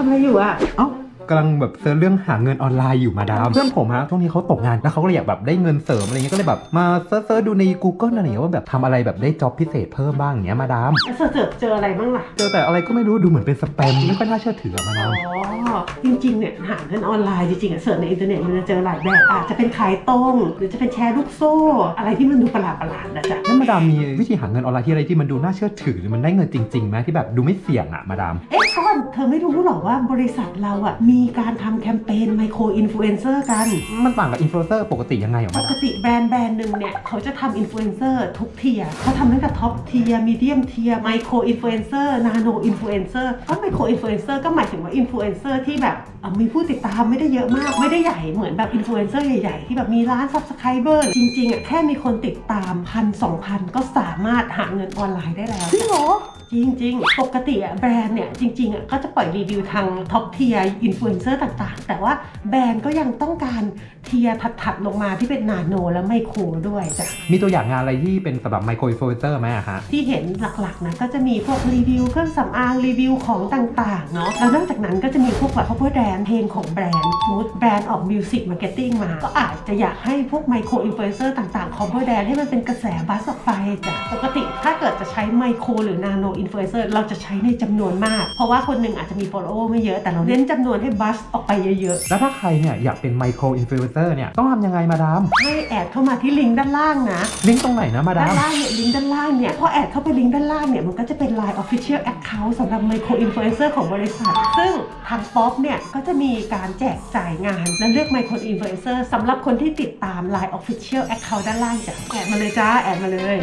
ทำอะไรอยู่อะ เอ้ากำลังแบบเซิร์ชเรื่องหาเงินออนไลน์อยู่มาดาม เพื่อนผมฮะช่วงนี้เขาตกงานแล้วเขาก็เลยอยากแบบได้เงินเสริมอะไรเงี้ยก็เลยแบบมาเซิร์ชเซิร์ชดูใน Google อะไรเงี้ยว่าแบบทำอะไรแบบได้จ็อบพิเศษเพิ่มบ้างอย่างเงี้ยมาดามแล้วเจอเจอเจออะไรบ้างล่ะ เจอแต่อะไรก็ไม่รู้ดูเหมือนเป็นสแปมไม่ค่อยน่าเชื่อถืออะมาอ๋ดามอ จริงๆ เนี่ยหาเงินออนไลน์จริงๆอะเสิร์ชในอินเทอร์เน็ตมันจะเจอหลายแบบอาจจะเป็นขายตรง หรือจะเป็นแชร์ลูกโซ่ อะไรที่มันดูประหลาดประหลาดๆนะจ๊ะนั่นมาดามมีวิธีหาเงินออนไลน์ที่อะไรที่มันดูน่าเชื่อถือหรือมันได้เงินจริงๆไหมที่แบบดูไม่เสี่ยงอะมาดาม เอ๊ะก้อน เธอไม่รู้หรอว่าบริษัทเราอะมีการทำแคมเปญไมโครอินฟลูเอนเซอร์กัน มันต่างกับอินฟลูเอนเซอร์ปกติยังไงเหรอปมาดากมติแบรนด์แบรนด์หนึ่งเนี่ย เขาจะทำอินฟลูเอนเซอร์ทุกเทียร์เขาทำตั้งแต่ท็อปเทียร์มีเดียมเทียร์ไมโครอินฟลูเอนเซอร์นาโนอินฟลูเอนเซอร์ก็ไมโครอินฟลูเอนเซอร์ก็หมายถึงว่าอินฟลูเอนเซอร์ที่แบบเอ่อมีผู้ติดตามไม่ได้เยอะมาก ไม่ได้ใหญ่เหมือนแบบอินฟลูเอนเซอร์ใหญ่ ๆ ที่แบบมีล้านซับสไครเบอร์จริงๆอะแค่มีคนติดตามพันสองพันก็สามารถหาเงินออนไลน์ได้แล้ว จริงเหรอ จริงๆ ปกติอะแบรนด์เนี่ยจริงๆอะก็จะปล่อยรีวิวทางท็อปเทียร์อินฟลูเอนเซอร์ต่างๆ แต่ว่าแบรนด์ก็ยังต้องการ เทียร์ถัดๆลงมาที่เป็นนาโนและไมโครด้วยจ้ะ มีตัวอย่างงานอะไรที่เป็นสำหรับไมโครอินฟลูเอนเซอร์ไหมอะฮะ ที่เห็นหลักๆนะก็จะมีพวกรีวิวเครื่องสำอางรีวิวของต่างๆเนาะแล้วนอกจากนั้นก็จะมีพวกแบบ cover แบรนด์เพลงของแบรนด์สมมติแบรนด์ออกมิวสิกมาร์เก็ตติ้งมา ก็อาจจะอยากให้พวกไมโครอินฟลูเอนเซอร์ต่างๆ cover แบรนด์ให้มันเป็นกระแสบัสออกไปจ้ะปกติถ้าเกิดจะใช้ไมโครหรือนาโนอินฟลูเอนเซอร์เราจะใช้ในจำนวนมาก เพราะว่าคนหนึ่งอาจจะมี follower ไม่เยอะแต่เราเน้นจำนวนให้บัสออกไปเยอะๆแล้วถ้าใครเนี่ยอยากเป็นไมโครอินฟลูเอนเซอร์เนี่ยต้องทำยังไงมาดามให้แอดเข้ามาที่ลิงก์ด้านล่างนะ ลิงก์ตรงไหนนะมาดาด้านมล่างเนี่ยลิงก์ด้านล่างเนี่ยพอแอดเข้าไปลิงก์ด้านล่างเนี่ยมันก็จะเป็น Line Official Account สำหรับไมโครอินฟลูเอนเซอร์ของบริษัท ซึ่งทางป๊อปเนี่ยก็จะมีการแจกจ่ายงาน และเลือกไมโครอินฟลูเอนเซอร์สำหรับคนที่ติดตาม Line Official Account ด้านล่างจ้ะแอดมาเลยจ้าแอดมาเลย